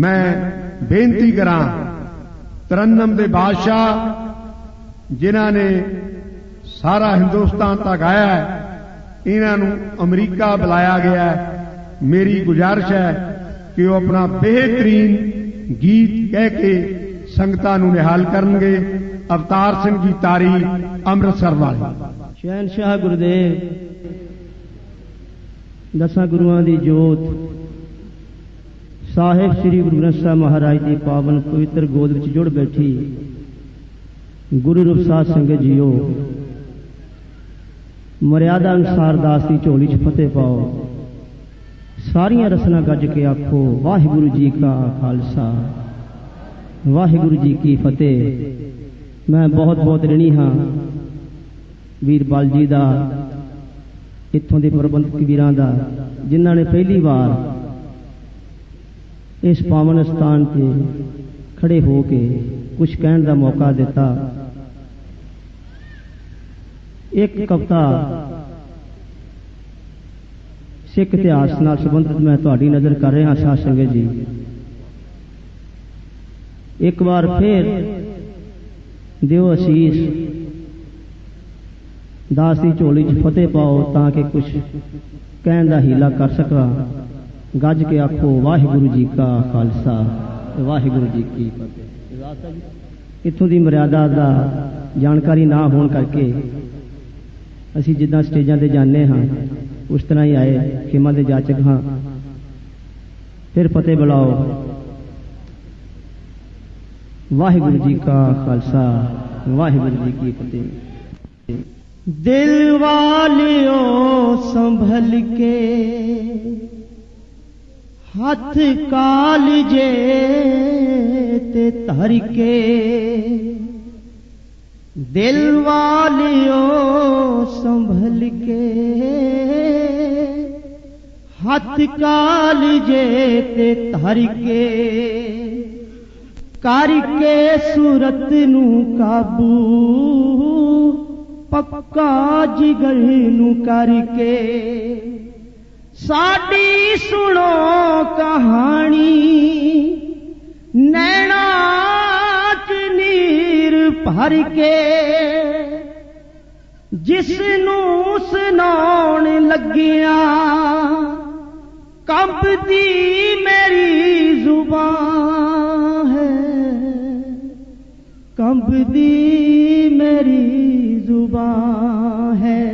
میں بےنتی کرا ترنم دے بادشاہ جنہ نے سارا ہندوستان تک آیا ہے انہوں امریکہ بلایا گیا ہے۔ میری گزارش ہے کہ وہ اپنا بہترین گیت کہہ کے سنگتاں نہال کریں گے۔ اوتار سنگھ کی تاریخ امرتسر والے شہن شاہ گردیو دساں گروہاں کی جوت۔ ਸਾਹਿਬ ਸ੍ਰੀ ਗੁਰੂ ਗ੍ਰੰਥ ਸਾਹਿਬ ਮਹਾਰਾਜ ਦੀ ਪਾਵਨ ਪਵਿੱਤਰ ਗੋਦ ਵਿੱਚ ਜੁੜ ਬੈਠੀ ਗੁਰੂ ਰੂਪ ਸਾਧ ਸੰਗਤ ਜੀਓ ਮਰਿਆਦਾ ਅਨੁਸਾਰ ਦਾਸ ਦੀ ਝੋਲੀ 'ਚ ਫਤਿਹ ਪਾਓ ਸਾਰੀਆਂ ਰਸਨਾ ਗੱਜ ਕੇ ਆਖੋ ਵਾਹਿਗੁਰੂ ਜੀ ਕਾ ਖਾਲਸਾ ਵਾਹਿਗੁਰੂ ਜੀ ਕੀ ਫਤਿਹ ਮੈਂ ਬਹੁਤ ਬਹੁਤ ਰਣੀ ਹਾਂ ਵੀਰ ਬਲ ਜੀ ਦਾ ਇੱਥੋਂ ਦੇ ਪ੍ਰਬੰਧਕ ਵੀਰਾਂ ਦਾ ਜਿਨ੍ਹਾਂ ਨੇ ਪਹਿਲੀ ਵਾਰ اس پاون استھان سے کھڑے ہو کے کچھ کہن کا موقع دیتا۔ ایک کبتا سکھ اتہاس سبندت میں تاری نظر کر رہا ہاں شاہ سنگ جی۔ ایک بار پھر دیو اسیس داس کی چولی چ فتح پاؤ تاکہ کچھ کہن کا ہیلا کر سکا گج کے آخو کو واہ گرو جی کا خالصہ واہ گرو جی کی فتح اتوں کی مریادا کا جانکاری نہ ہو کر کے اسی جداں سٹیجاں جانے ہاں اس طرح ہی آئے، خیمہ دے جاچک ہاں۔ پھر فتح بلاؤ۔ واہ جی کا خالصہ واہ جی کی فتح۔ دل والیوں سنبھل کے ہاتھ کالجے تے تر کے دل والیو سنبھل کے ہاتھ کالجے تے تر کے کر کے سورت نو قابو، پکا جگر نو کر کے۔ ساڈی سنو کہانی نینا نیر بھر کے جس سنا لگیا کمپتی میری زبان ہے کمپتی میری زبان ہے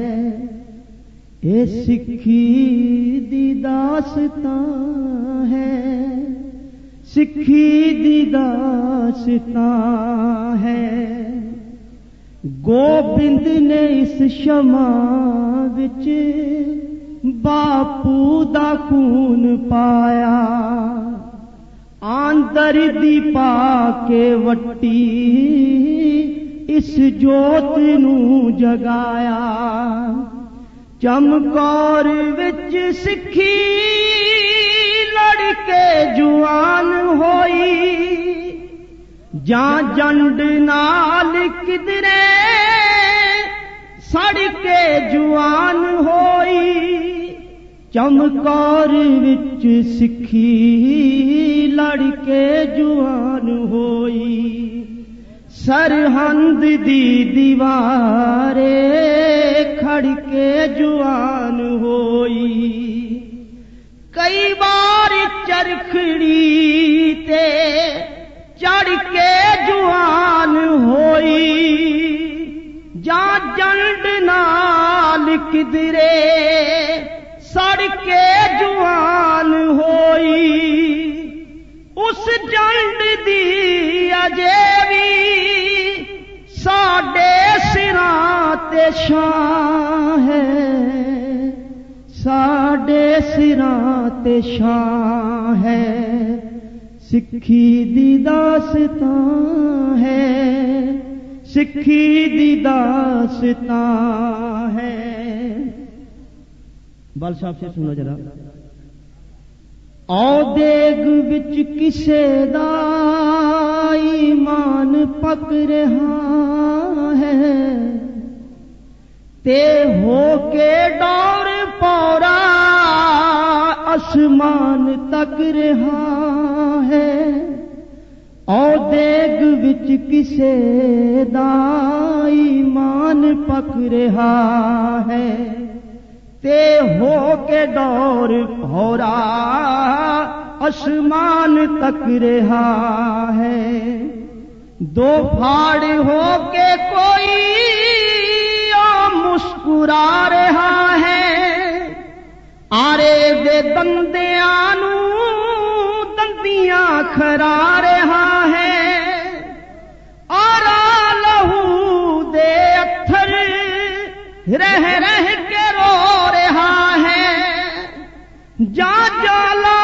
یہ سکھی دی داستان ہے، سکھی دی داستان ہے۔ گوبند نے اس شمع وچ باپو دا خون پایا۔ آندر دی پا کے وٹی اس جوت نو جگایا۔ ਚਮਕੌਰ ਵਿੱਚ ਸਿੱਖੀ ਲੜ ਕੇ ਜਵਾਨ ਹੋਈ। ਜਾਂ ਜੰਡ ਨਾਲ ਕਿਧਰੇ ਸੜ ਕੇ ਜਵਾਨ ਹੋਈ ਚਮਕੌਰ ਵਿੱਚ ਸਿੱਖੀ ਲੜ ਕੇ ਜਵਾਨ ਹੋਈ। سرہند دی دیوارے کھڑ کے جوان ہوئی۔ کئی بار چرخڑی تے چڑھ کے جوان ہوئی۔ جا جنڈ نال کدرے سڑ کے جوان ہوئی۔ اس جنڈ دی اجے بھی ساڈے سرا تے شان ہے۔ ساڈے سرا تے شان ہے۔ سکھی دی داستان ہے۔ سکھی دی داستان ہے۔ بال صاحب سے سنو جرا۔ او دیگ بچ کسے دا ایمان پک رہا ہے۔ تے ہو کے ڈور پورا آسمان تک رہا ہے۔ اور دیگ وچ کسے دا ایمان پک رہا ہے۔ تے ہو کے ڈور پورا آسمان تک رہا ہے۔ دو پھاڑ ہو کے کوئی مسکرا رہا ہے۔ آرے دے دندے آنو، دندیاں کھرا رہا ہے۔ آرا لہو دے اتھر رہ رہ کے رو رہا ہے۔ جا جالا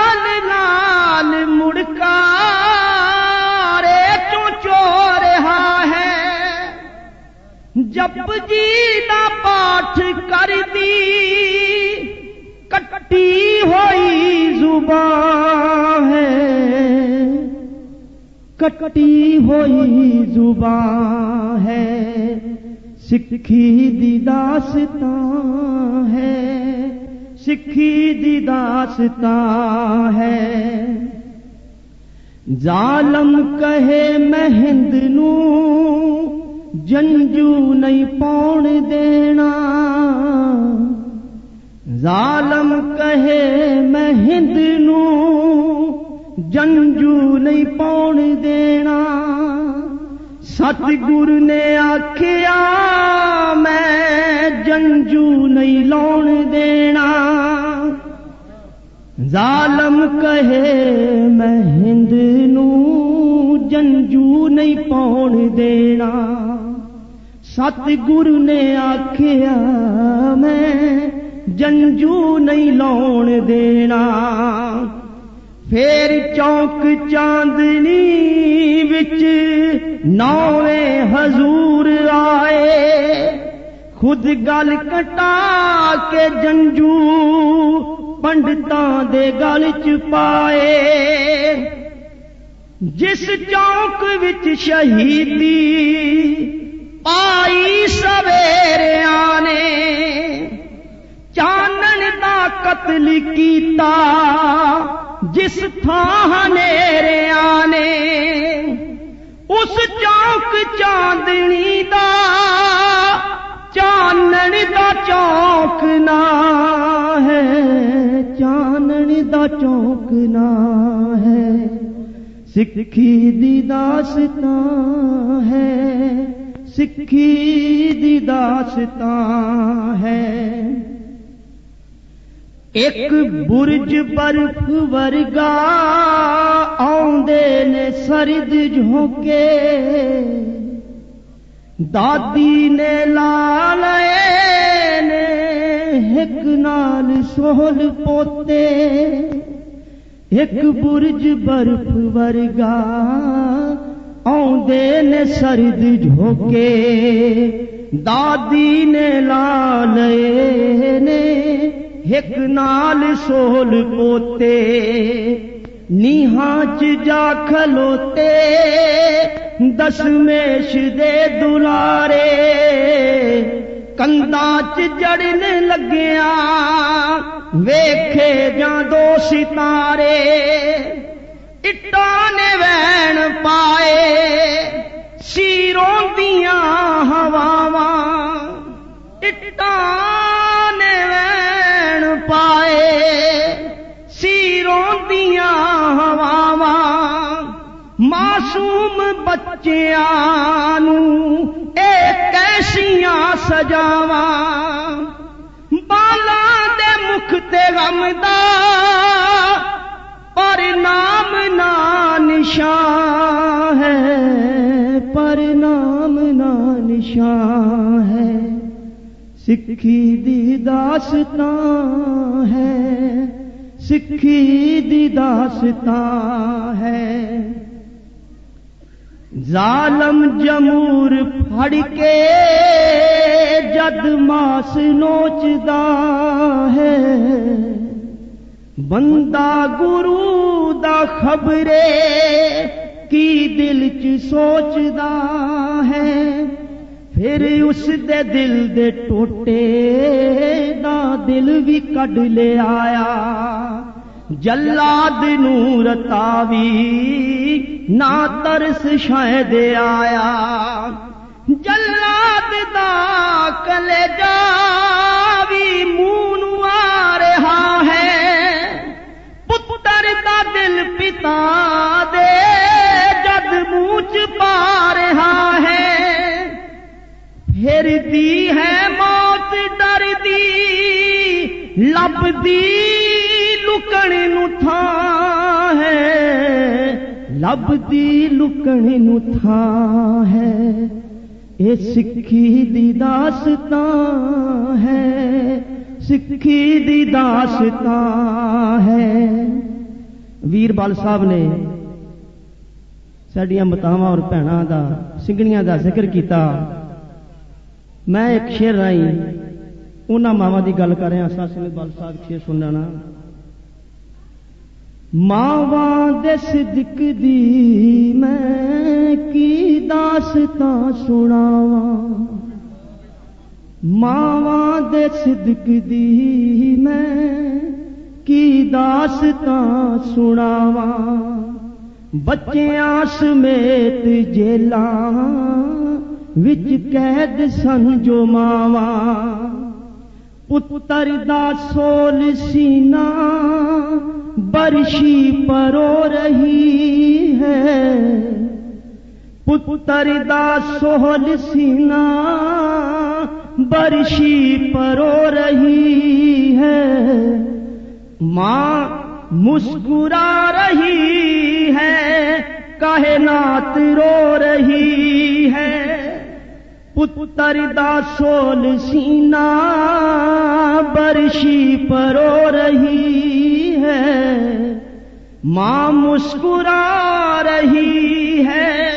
جب جی کا پاٹھ کر دی کٹی ہوئی زبان ہے کٹی ہوئی زبان ہے سکھی دی داستان ہے سکھی دی داستان ہے ظالم کہے مہند نو جنجو نہیں پون دینا۔ ظالم کہے میں ہند نو، جنجو نہیں پون دینا۔ ست گر نے آخیا میں جنجو نہیں لون دینا۔ ظالم کہے میں ہند نو، جنجو نہیں پون دینا۔ ਦੇਣਾ ਸਤਿਗੁਰ ਨੇ ਆਖਿਆ ਮੈਂ ਜੰਜੂ ਨਹੀਂ ਲਾਉਣ ਦੇਣਾ ਫੇਰ ਚੌਕ ਚਾਂਦਨੀ ਵਿੱਚ ਨੌਵੇਂ ਹਜ਼ੂਰ ਆਏ ਖੁਦ ਗੱਲ ਕਟਾ ਕੇ ਜੰਜੂ ਪੰਡਤਾਂ ਦੇ ਗਲ ਚ ਪਾਏ ਜਿਸ ਚੌਕ ਵਿੱਚ ਸ਼ਹੀਦੀ پائی سویرے آنے چانن دا قتل کیتا جس تھانے آنے اس چوک چاندنی دا چانن دا چوک نہ ہے چانن دا چوک نہ ہے سکھی دی داستا ہے سکھی داستاں ہے۔ ایک برج برف ورگا آدھے نے سرد جھوکے دادی نے لال ایک نال سہل پوتے۔ ایک برج برف ورگا ਆਉਂਦੇ ਨੇ ਸਰਦ ਝੋਕੇ, ਦਾਦੀ ਨੇ ਲਾ ਲਏ ਨੇ, ਇੱਕ ਨਾਲ ਸੋਲ ਪੋਤੇ, ਨੀਹਾਂ ਚ ਜਾ ਖਲੋਤੇ ਦਸਮੇਸ਼ ਦੇ ਦੁਲਾਰੇ, ਕੰਧਾਂ ਚ ਜੜਨ ਲੱਗਿਆ, ਵੇਖੇ ਜਾਂ ਦੋ ਸਿਤਾਰੇ, ਇੱਟਾਂ ਨੇ ਵੈਣ شیروں دیا ہوا وین پائے۔ شیروں دیا ہوا معصوم بچیاں اے سجاو بالا دے مکھ تے غم دا، اور نام نہ شان ہے، سکھی دی ہے، سکھی دی ہے۔ ظالم جمور پھڑ کے جد ماس نوچدا ہے۔ بندہ گرو دا خبرے کی دل چ سوچدا ہے۔ پھر اس دے دل دے ٹوٹے دا دل بھی کڈ لے آیا جلاد نور تاوی نا ترس شہ دے آیا جلاد دا کلے جاوی مون آ رہا ہے پتر دا دل پتا دے جد موچ پا رہا ہے ہردی ہے موت دردی لب دی لکن نو تھا ہے لب دی لکن تھا ہے۔ اے سکھی دی داستاں ہے، سکھی دی داستاں ہے۔ ویر بال صاحب نے سڈیا متاواں اور بھناں کا سنگنیا کا ذکر کیا میں ایک شیر رائی انہاں ماواں دی گل کر رہا ساس نے بال صاحب شیر سننا ماواں دے صدق دی میں کی داستان سناواں۔ ماواں دے صدق دی میں کی وچ قید سن جو ماوا پتر دا سول سینا برشی پرو رہی ہے پتر دا سول سینا برشی پرو رہی ہے ماں مسکرا رہی ہے کائنات رو رہی ہے پتر دا سول سینا برشی پرو رہی ہے۔ ماں مسکرا رہی ہے،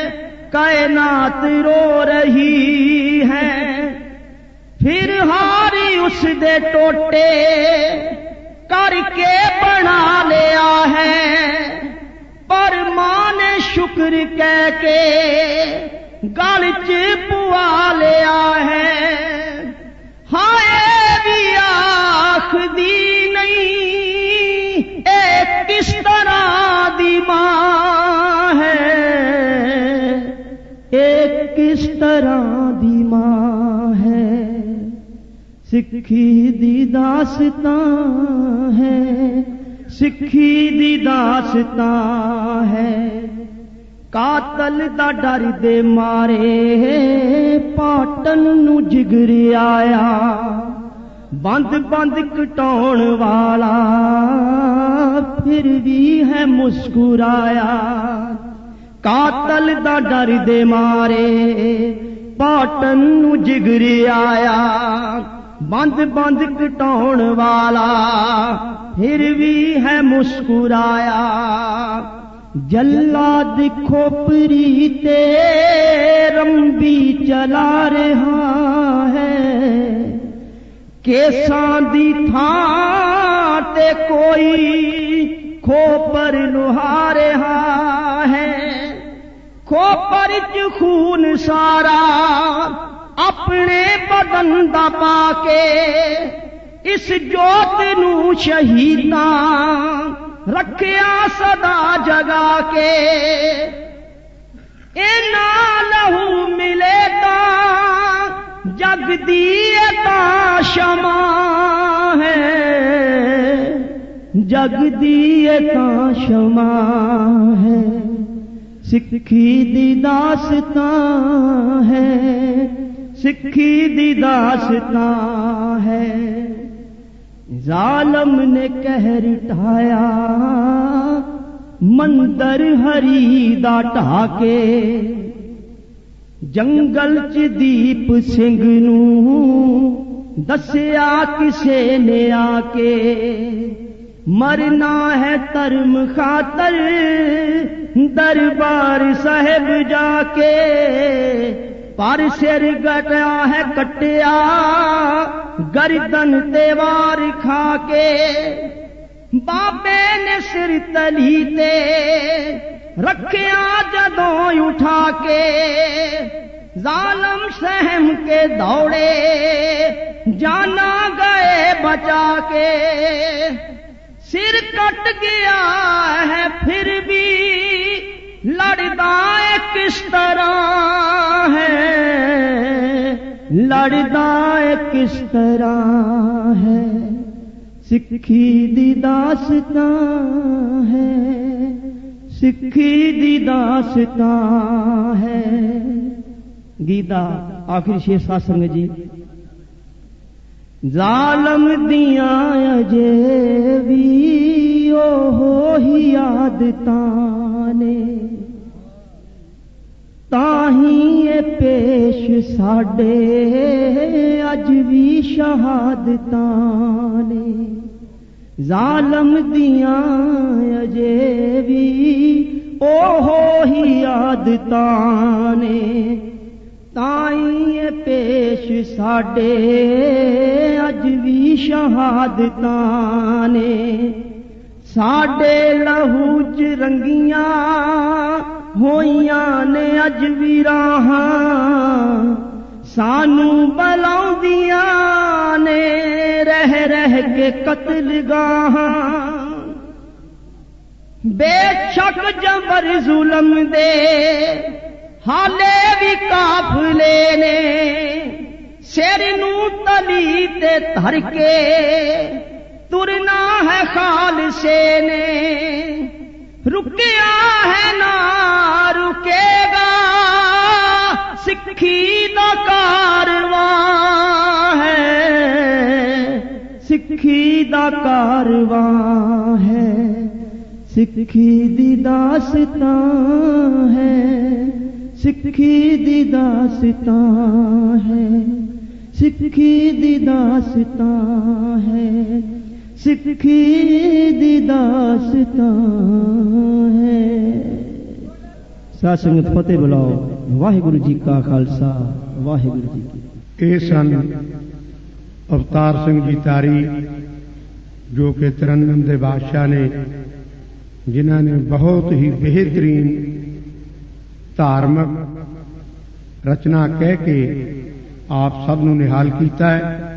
کائنات رو رہی ہے۔ پھر ہاری اس دے ٹوٹے کر کے بنا لیا ہے۔ پر ماں نے شکر کہہ کے گل چپوا لیا ہے۔ ہائے بھی آخ دی نہیں، اے کس طرح دی ہے؟ ایک کس طرح ہے؟ سکھی دی داستان ہے، سکھی دی داستان ہے۔ ਕਾਤਲ ਦਾ ਡਰ ਦੇ ਮਾਰੇ ਪਾਟਨ ਨੂੰ ਜਿਗਰ ਆਇਆ ਬੰਦ ਬੰਦ ਕਟਾਉਣ ਵਾਲਾ ਫਿਰ ਵੀ ਹੈ ਮੁਸਕਰਾਇਆ। ਕਾਤਲ ਦਾ ਡਰ ਦੇ ਮਾਰੇ ਪਾਟਨ ਨੂੰ ਜਿਗਰ ਆਇਆ ਬੰਦ ਬੰਦ ਕਟਾਉਣ ਵਾਲਾ ਫਿਰ ਵੀ ਹੈ ਮੁਸਕਰਾਇਆ। جلاد کھوپری تے رمبی چلا رہا ہے۔ کیساں دی تھان تے کوئی کھوپر نہا رہا ہے۔ کھوپر چ خون سارا اپنے بدن دبا کے اس جوت نو شہیداں رکھیا سدا جگا کے۔ اے لہو ملے گا جگ دیتا شما ہے۔ جگ دیتا شما ہے۔ سکھی دی ہے۔ سکھی دی ہے۔ ظالم نے کہر ٹھایا منتر ہری دا ٹاکے جنگل چ دیپ سنگھ نو، دسیا کسے نے آ کے مرنا ہے ترم خاطر، دربار صاحب جا کے پر سر گٹیا ہے کٹیا گردن دیوار کھا کے بابے نے سر تلی تے رکھیا جدوں اٹھا کے ظالم سہم کے دوڑے، جانا گئے بچا کے سر کٹ گیا ہے پھر بھی، لڑتا کس طرح ہے؟ لڑدا کس طرح ہے؟ سکھی دی داستان ہے۔ سکھی دی داستان ہے۔ گیتا، آخری شیر سات سنگ جی۔ ظالم دیا اجے بھی او ہی یادتاں تاہی پیش ساڈے اج بھی شہادتاں نے ظالم دیا اجے بھی او ہی یادتاں نے تائیں پیش ساڈے اج بھی شہادتاں نے ساڈے لہو چ رنگیاں ہوئیاں نے اج بھی راہ سانو بلاؤں نے رہ رہ کے قتل گاہ بے شک جبر ظلم دے حالے بھی کافلے نے سر نو تلی تے کے ترنا ہے خالصے نے رکیا ہے نہ رکے گا۔ سکھی دا کارواں ہے۔ سکھی دا کارواں ہے۔ سکھی دی داستان ہے۔ سکھی دی ہے۔ سکھی دی داستان ہے۔ ਸਿੱਖੀ ਸੰਗਤ ਫਤਿਹ ਬੁਲਾਓ। ਵਾਹਿਗੁਰੂ ਜੀ ਕਾ ਖਾਲਸਾ, ਵਾਹਿਗੁਰੂ ਜੀ ਇਹ ਸਨ ਅਵਤਾਰ ਸਿੰਘ ਜੀ ਤਾਰੀ, ਜੋ ਕਿ ਤਰਨਮ ਦੇ ਬਾਦਸ਼ਾਹ ਨੇ, ਜਿਨ੍ਹਾਂ ਨੇ ਬਹੁਤ ਹੀ ਬਿਹਤਰੀਨ ਧਾਰਮਿਕ ਰਚਨਾ ਕਹਿ ਕੇ ਆਪ ਸਭ ਨੂੰ ਨਿਹਾਲ ਕੀਤਾ ਹੈ।